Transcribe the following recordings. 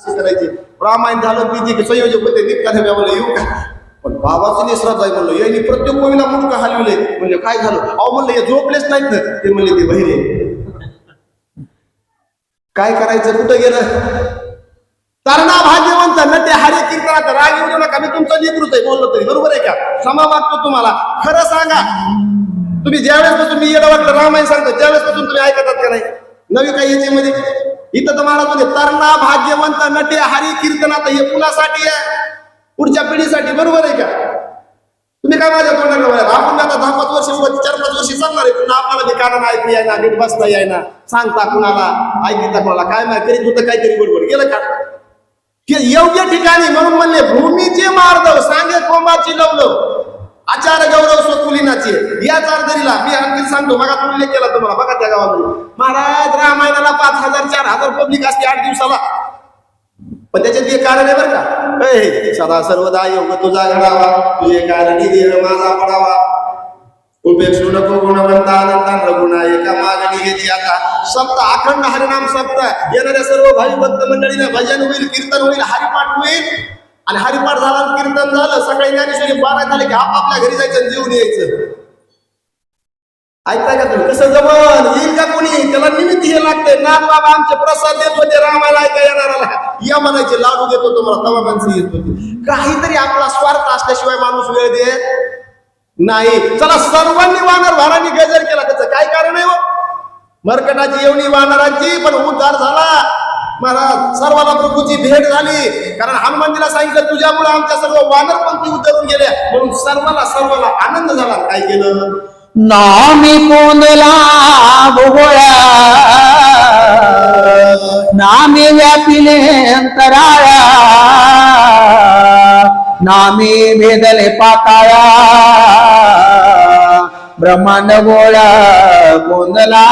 असे करायचे. रामायण झालं की जे संयोजक होते निघता म्हणलं येऊ का? पण बाबाचं निसरात जाय म्हणलं यांनी प्रत्येक कोविला मुठका हलविले. म्हणजे काय झालं? अहो म्हणलं हे झोपलेच नाहीत ना. ते म्हणले ते बहिरे काय करायचं? कुठं गेलं? तरणा भाग्यवंत न ते हरे कीर्तनात राग येऊ नका. मी तुमचं निकृत आहे बोललो तरी. बरोबर आहे का? क्षमा मागतो तुम्हाला. खरं सांगा. तुम्ही ज्यावेळेस पासून मी येडं वाटलं रामायण सांगतो त्यावेळेस पासून तुम्ही ऐकतात का नाही? नवी काही याच्यामध्ये? इथं तर महाराज म्हणजे तरणा भाग्यवंत नटे हरी कीर्तनात हे कुणासाठी आहे. पुढच्या पिढीसाठी बरोबर आहे का? तुम्ही काय माझ्या तोंडाकडे बघा. आपण आता दहा पाच वर्ष उगाच चार पाच वर्ष चालणार आहे. पुन्हा आपल्याला बी कारण ऐकू यायना नीट बसता यायना सांगता कुणाला ऐकता कुणाला काय माहिती करीत होतं काहीतरी बडबड गेलं का? योग्य ठिकाणी म्हणून म्हणले भूमीचे मार्दव सांगे कोमाची लवलव. आचार गौरव स्वकुलीनाचे या अर्धरीला मी आणखी सांगतो बघा उल्लेख केला तुम्हाला बघा त्या गावामध्ये. महाराज रामायणाला पाच हजार चार हजार पब्लिक असते आठ दिवसाला. पण त्याच्यात एक कारण आहे बरं का. सदा सर्वदा योग तुझा घडावा तुझे कारणी देव माझा पडावा. उपेक्षू नको गुणवंता अनंता रघुना एका मागणी घेतली आता. सप्त अखंड हरिनाम सप्त येणाऱ्या सर्व भावी भक्त मंडळीने भजन होईल कीर्तन होईल हरिपाठ होईल. आणि हरिपाठ झाला कीर्तन झालं सकाळी ज्ञानेश्वरी बारा झाले की आपापल्या घरी जायचं आणि जेवून यायचं. ऐकताय का तुम्ही? कसं जमन? येईल का कोणी? त्याला निमित्त हे लागते ना बाबा आमचे प्रसाद देत होते रामाला ऐका येणाराला या म्हणायचे लाडू देतो तुम्हाला तवा माणसं येत होते. काहीतरी आपला स्वार्थ असल्याशिवाय माणूस वेळ देत नाही. चला सर्वांनी वानर भारांनी गजर केला त्याचं. काय कारण आहे हो? मरकटाची येवणी वानरांची पण उद्धार झाला. महाराज सर्वांना प्रभूची भेट झाली. कारण हनुमानजीला सांगितलं तुझ्यामुळे आमच्या सर्व वानर पंक्ती उतरून गेल्या. म्हणून सर्वांना सर्वांना आनंद झाला. काय केलं? नामी कोंदला भोळा नामी व्यापिले अंतराळा नामी भेदले पाताळा ब्रह्मांड गोळा कोंदला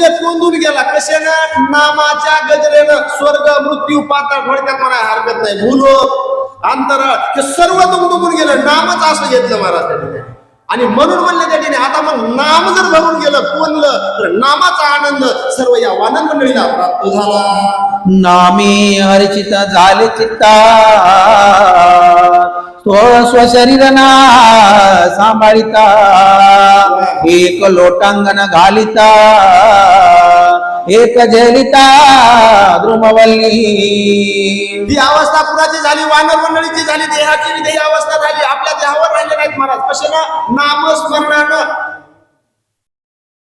गोळ कोंदून गेला? कशानं? नामाच्या गजरेनं स्वर्ग मृत्यू पाताळ थोडक्यात मला हरकत नाही. भूलो अंतराळ हे सर्व दुमदुमून गेलं. नामच असं घेतलं महाराज त्या ठिकाणी आणि म्हणून म्हणलं त्या ठिकाणी आता मग नाम जर धरून गेलं कोणलं? तर नामाचा आनंद सर्व या वानन मंडळीला प्राप्त झाला. नामी हरचित झाले चित्ता. सोळ स्वशरीर ना सांभाळिता एक लोटांगण घालिता एक झेलिता द्रुमवल्ली. ही अवस्था पुराची झाली? वानर मंडळीची झाली देहाची विधेय अवस्था झाली. आपल्या देहावर राहिले नाहीत महाराज. कशानं नामस्मरणानं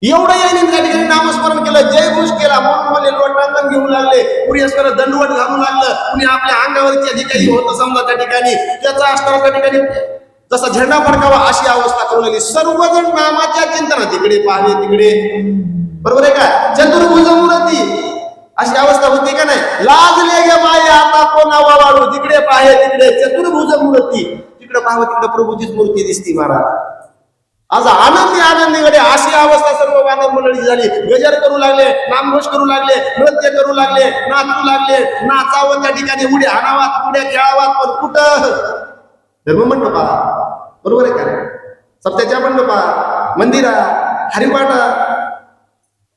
एवढं येईन त्या ठिकाणी नामस्मरण केलं जयघोष केला म्हणून म्हणले लोटांगण घेऊ लागले. कुणी असणार दंडवट घालू लागलं कुणी आपल्या अंगावरच्या जे काही होतं समजा त्या ठिकाणी. त्याचा असणार त्या ठिकाणी जसा झेंडा फडकावा अशी अवस्था करू लागली सर्वजण नामाच्या चिंतनात तिकडे पाहणे तिकडे. बरोबर आहे का? चतुर्भुज मूर्ती अशी अवस्था होती का नाही? लाजले गे माय आता कोणा वाढू? तिकडे पाहे तिकडे. चतुर्भुज मूर्ती तिकडे पाहावं तिकडे प्रभूचीच मूर्ती दिसती महाराज. आज आनंदी आनंदी अशी अवस्था सर्व मानव मंडळी झाली. गजर करू लागले नामघोष करू लागले नृत्य करू लागले नाचू लागले नाचावं त्या ठिकाणी उड्या हाणावात उड्या खेळावात पण कुठं? धर्ममंडप पहा. बरोबर आहे का सप्त्याच्या मंडपा पहा. मंदिरा हरिपाठा.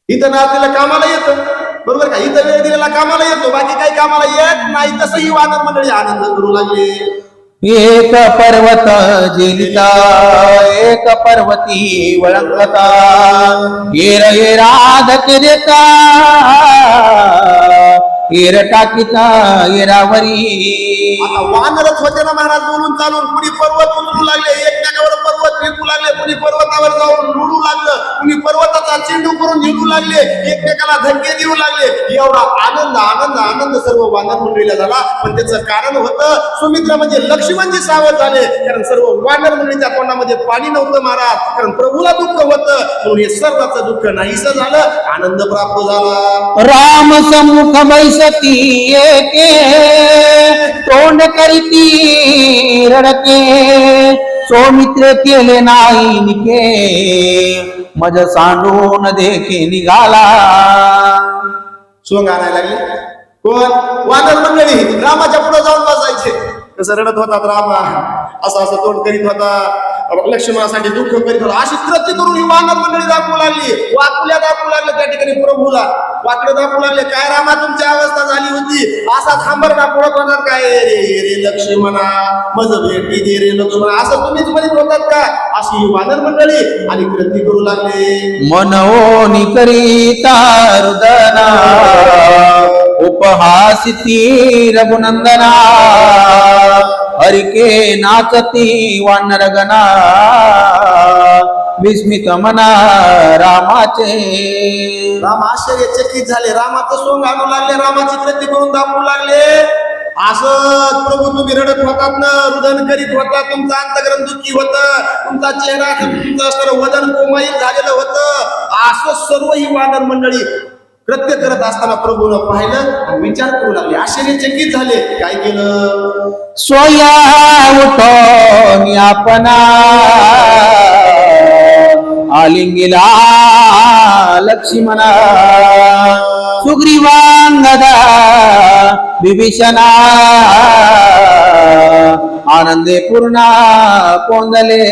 इथं नाचलेलं कामाला येतं. बरोबर का? इथं वेळ दिलेला कामाला येतो. बाकी काही कामाला येत नाही. तसंही वादन मंडळी आनंद करू लागले. एक पर्वत जेलिता एक पर्वती वळंगता. येर येराध देता येर टाकिता येरावरी. आता वानरच होते ना महाराज बोलून चालून. कुणी पर्वत उचलू लागले एकमेकावर पर्वत फेकू लागले कुणी पर्वतावर जाऊन लुडू लागलं कुणी पर्वताचा चेंडू करून झेंडू लागले एकमेकाला धक्के देऊ लागले. एवढा आनंद आनंद आनंद सर्व वानर मंडळीला झाला. पण त्याचं कारण होतं सुमित्र म्हणजे लक्ष्मणजी सावध झाले. कारण सर्व वानर मंडळीच्या तोंडामध्ये पाणी नव्हतं महाराज कारण प्रभूला दुःख होतं. म्हणून हे सर्वाचं दुःख नाहीसं झालं. आनंद प्राप्त झाला. राम समुख बैसती तोंड करीती रडके. सौमित्र केले नाही निके. मज सांडून देखे निघाला. सोंग आणायला लागले. कोण? वानर मंडळी रामाच्या पुढे जाऊन बसायचे. कसं रडत होता रामा असं असं तोंड करीत होता. लक्ष्मणासाठी दुःख करीत होता. अशी कृती करून ही वानर मंडळी दाखवू लागली. वाकुल्या दाखवू लागलं त्या ठिकाणी प्रभूला. वाकडे दाखवू लागले. काय रामा तुमची अवस्था झाली होती? असा थांबर दाखवत होणार काय? रे रे लक्ष्मणा मज भेटी दे रे लक्ष्मणा असं तुम्हीच म्हणत होतात का? अशी वानर मंडळी. आणि कृती करू लागले. मनोनी करीता रुदना उपहासिती रघुनंदना हरिके नाचती वानरगना. विस्मित मना रामाचे राम आश्चर्यचकित झाले. रामाचं सोंग आणू लागले. रामाची कृती करून दाखवू लागले. असंच प्रभू तुम्ही रडत होतात ना रुदन करीत होता तुमचं अंतग्रंथ दुःखी होतं तुमचा चेहरा तुमचं असणारं वजन कोमाईल झालेलं होतं. असं सर्व ही वानर मंडळी कृत्य करत असताना प्रभूनं पाहिलं आणि विचार करू लागले. आश्चर्यचकित झाले. काय केलं? स्वया उठो आपणा. आलिंगिला लक्ष्मणा. सुग्रीवांगदा विभीषणा. आनंदे पूर्णा कोंदले.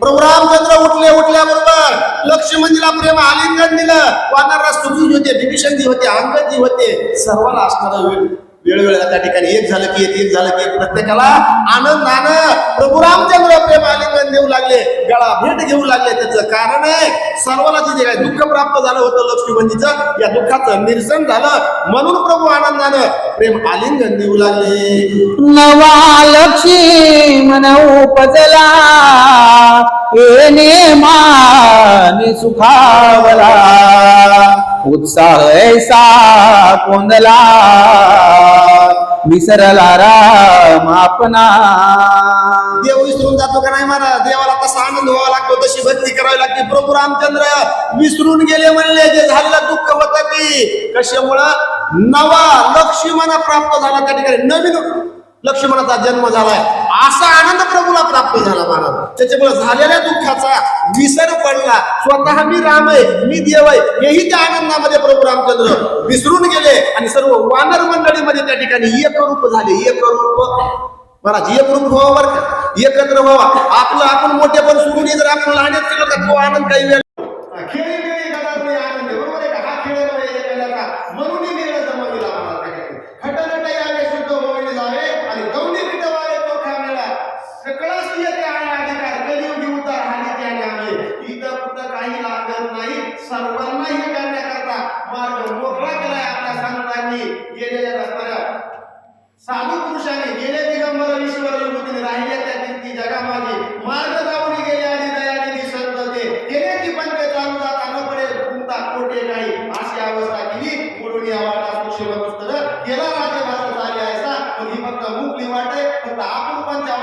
प्रभू रामचंद्र उठले उठल्याबरोबर लक्ष्मणजीला प्रेम आलिंगन दिलं. वानरला सुखी होते विभीषणजी होते अंगदजी होते. सर्वांना असणारा वेळ वेळोवेळेला त्या ठिकाणी एक झालं की एक एक झालं की एक. प्रत्येकाला आनंदानं प्रभू रामचंद्र प्रेम आलिंगन देऊ लागले गळा भेट घेऊ लागले त्याचं कारण आहे सर्वांना जे काय दुःख प्राप्त झालं होतं लक्ष्मीबंदीचं या दुःखाचं निरसन झालं. म्हणून प्रभू आनंदानं प्रेम आलिंगन देऊ लागले. नवा लक्ष्मी मन उपजला येणे माने सुखावला. उत्साह ऐसा कोंदला विसरला राम आपना. देव विसरून जातो का नाही महाराज देवाला तसा आनंद व्हावा लागतो तशी भक्ती करावी लागते. प्रभू रामचंद्र विसरून गेले म्हणले जे झालेलं दुःख होत की कशामुळं? नवा लक्ष्मणा प्राप्त झाला त्या ठिकाणी. नवीन लक्ष्मणाचा जन्म झालाय. असा आनंद प्रभूला प्राप्त झाला महाराज. त्याच्यामुळे झालेल्या दुःखाचा विसर पडला. स्वतः मी राम आहे मी देव आहे. हेही त्या आनंदामध्ये प्रभू रामचंद्र विसरून गेले आणि सर्व वानर मंडळीमध्ये त्या ठिकाणी एक रूप झाले एक रूप. महाराज एक रूप बरं का? एकत्र व्हावा. आपलं आपण मोठे पण सोडून जर आपण लहानच केलं तर तो आनंद काही वेळ खेळी वेळी गदाकडे आनंद आहे. बरोबर आहे का हा खेळ नव्हे हे केल्याचा म्हणून मेळ जमविला मला त्या ठिकाणी. खटनट यावे शुद्ध होईल जावे आणि गौनी पिटवावे तो खा मेळा सकळास येते आहे अधिकार कलियुगी उतार हानी त्याने आले इथं कुठं काही लागत नाही सर्वांना हे करण्याकरता मार्ग मोकळा केलाय आपल्या केलेल्या गेलेल्या साधू पुरुषाने गेले दिगंबर ईश्वर विभूतीने राहिले त्या कीर्ती जगामागे. मार्ग जाऊन गेले आणि दयाने दिसत होते गेले की पण चालू जाता न पडे गुंता कोटे काही अशी अवस्था केली. म्हणून या वाटा सूक्ष्म गेला राजे भारत झाली आहेसा पण ही फक्त मुकली वाट फक्त आपण पण त्या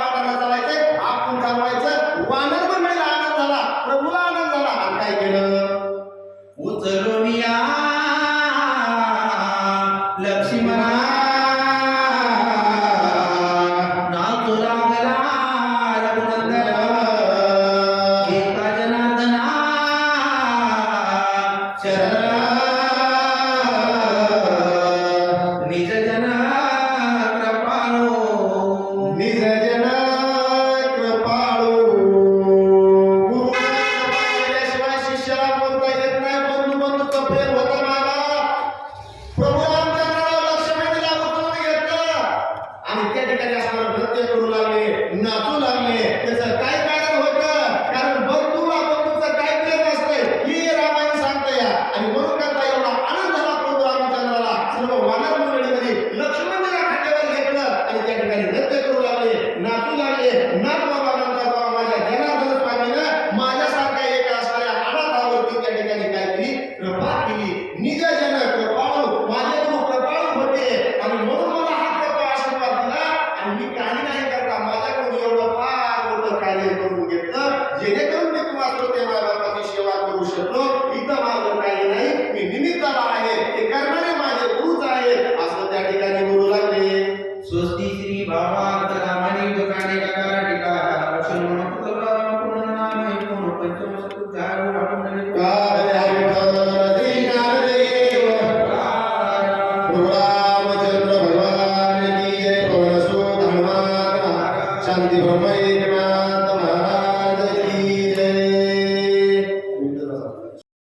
जेणेकरून मी तुम्हाला तेव्हा